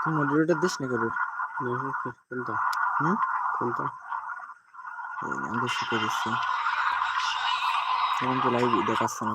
তুই moderator this না কারোর কোনটা হুম? কোনটা আমি শিখে দিচ্ছি এখন তো লাইভ দেখাচ্ছে না।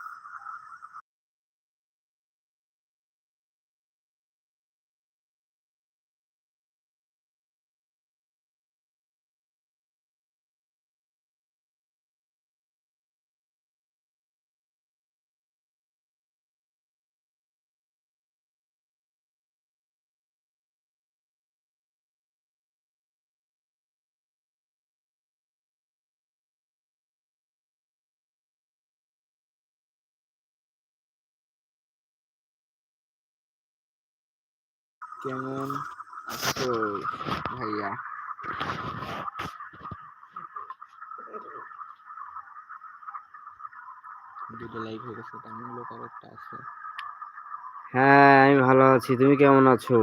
কেমন আছো ভাইয়া? দুটো লাইভ হয়ে গেছে তেমন লোক আর একটা আছে। হ্যাঁ আমি ভালো আছি। তুমি কেমন আছো?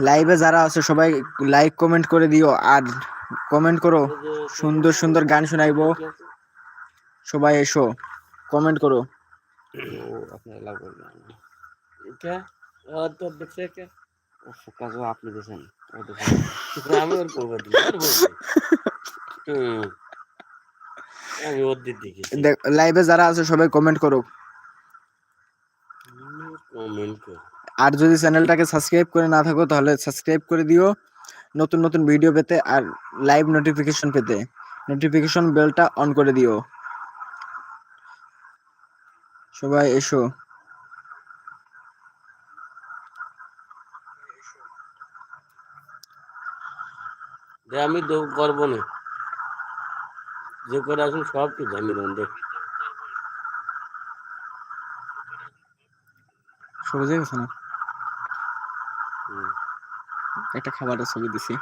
লাইভে যারা আছে সবাই লাইক কমেন্ট করে দিও। আর কমেন্ট করো। সুন্দর সুন্দর গান শোনাইব। সবাই এসো। কমেন্ট করো। আপনি লাইভে যারা আছে সবাই কমেন্ট করো। কমেন্ট করো। আর যদি চ্যানেলটাকে সাবস্ক্রাইব করে না থাকো তাহলে সাবস্ক্রাইব করে দিও। নতুন নতুন ভিডিও পেতে আর লাইভ নোটিফিকেশন পেতে। নোটিফিকেশন বেলটা অন করে দিও। সবাই এসো। আমি করব না। যে করে আসুন সব কিছু আমি সরে যাই না। একটা খাবারের ছবি দিছি।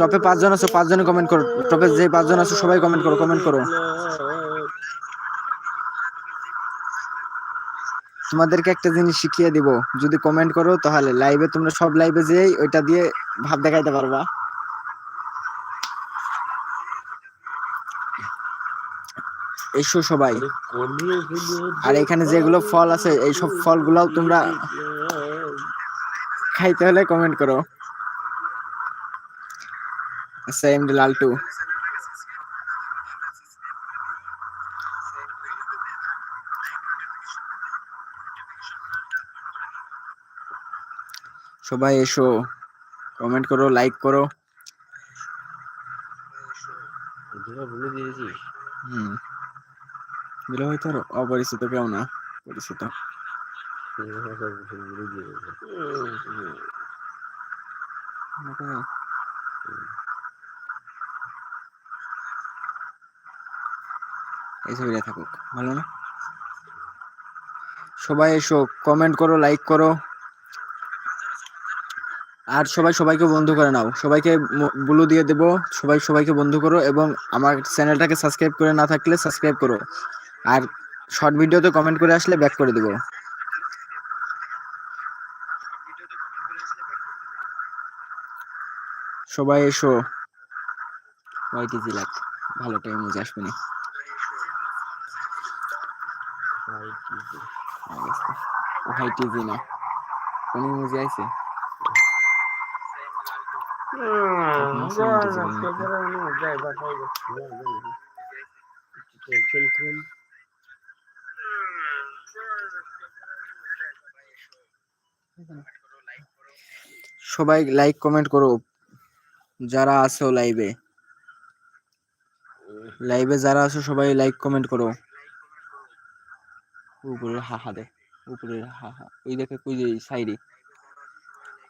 টপে পাঁচজন আছো পাঁচজনে কমেন্ট করো। টপে যে পাঁচজন আছো সবাই কমেন্ট করো কমেন্ট করো। তোমাদেরকে একটা জিনিস শিখিয়ে দিব। যদি কমেন্ট করো তাহলে লাইভে তোমরা সব লাইভে যেই ওইটা দিয়ে ভাব দেখাইতে পারবা। এসো সবাই। আরে এখানে যেগুলো ফল আছে এই সব ফলগুলাও তোমরা খাইতে হলে কমেন্ট করো। আচ্ছা এমডি লালটু। সবাই এসো কমেন্ট করো লাইক করো। দিয়েছিস? হুম। দিলে হয়তো আর অপরিচিত কেউ না, পরিচিত। এই ছবিটা থাকুক, ভালো না? সবাই এসো কমেন্ট করো লাইক করো। আর সবাই সবাইকে বন্ধু করে নাও। সবাইকে ব্লু দিয়ে দেবো। সবাই সবাইকে বন্ধু করো এবং আমার চ্যানেলটাকে সাবস্ক্রাইব করে না থাকলে সাবস্ক্রাইব করো। আর শর্ট ভিডিওতে কমেন্ট করে আসলে ব্যাক করে দেবো। সবাই এসো। হোয়াইট ইজি লাগ ভালো টাইম মজা আসবে না। হোয়াইট ইজি না কোন সবাই লাইক কমেন্ট করো। যারা আছো লাইভে লাইভে যারা আছে, সবাই লাইক কমেন্ট করো। উপরে হা হা দে উপরে হা হা। ওই দেখে কই সাইডে।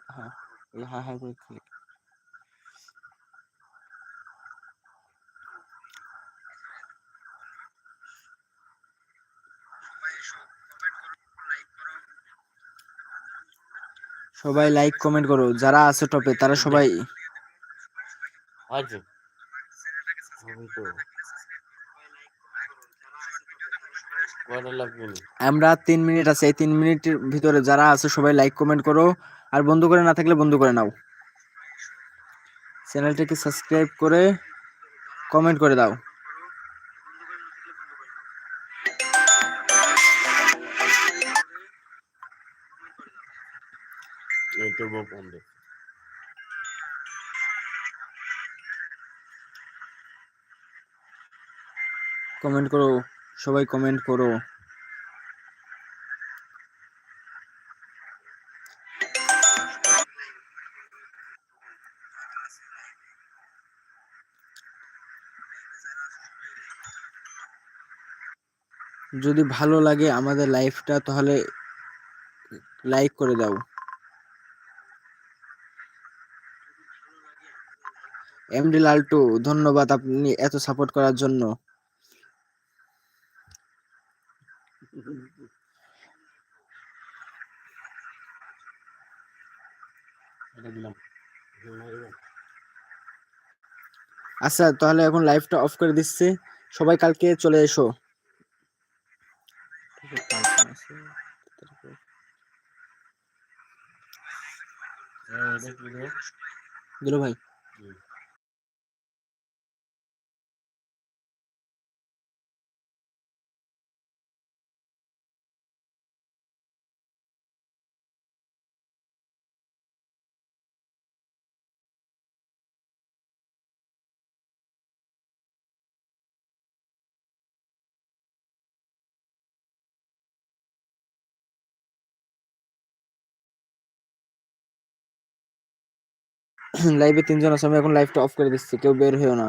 হ্যাঁ ওই হা হা করে সবাই লাইক কমেন্ট করো। যারা আছে টপে তারা সবাই আমরা তিন মিনিট আছে এই তিন মিনিটের ভিতরে যারা আছে সবাই লাইক কমেন্ট করো। আর বন্ধু করে না থাকলে বন্ধু করে নাও। চ্যানেলটাকে সাবস্ক্রাইব করে কমেন্ট করে দাও। বক বন্ধ। কমেন্ট করো, সবাই কমেন্ট করো। যদি ভালো লাগে আমাদের লাইফটা তাহলে লাইক করে দাও। এমডি লালটু, ধন্যবাদ আপনি এত সাপোর্ট করার জন্য। আচ্ছা তাহলে এখন লাইভটা অফ করে দিচ্ছি। সবাই কালকে চলে এসো? দিল ভাই। লাইভে তিনজন আছে আমি এখন লাইভটা অফ করে দিচ্ছি কেউ বের হয়েও না।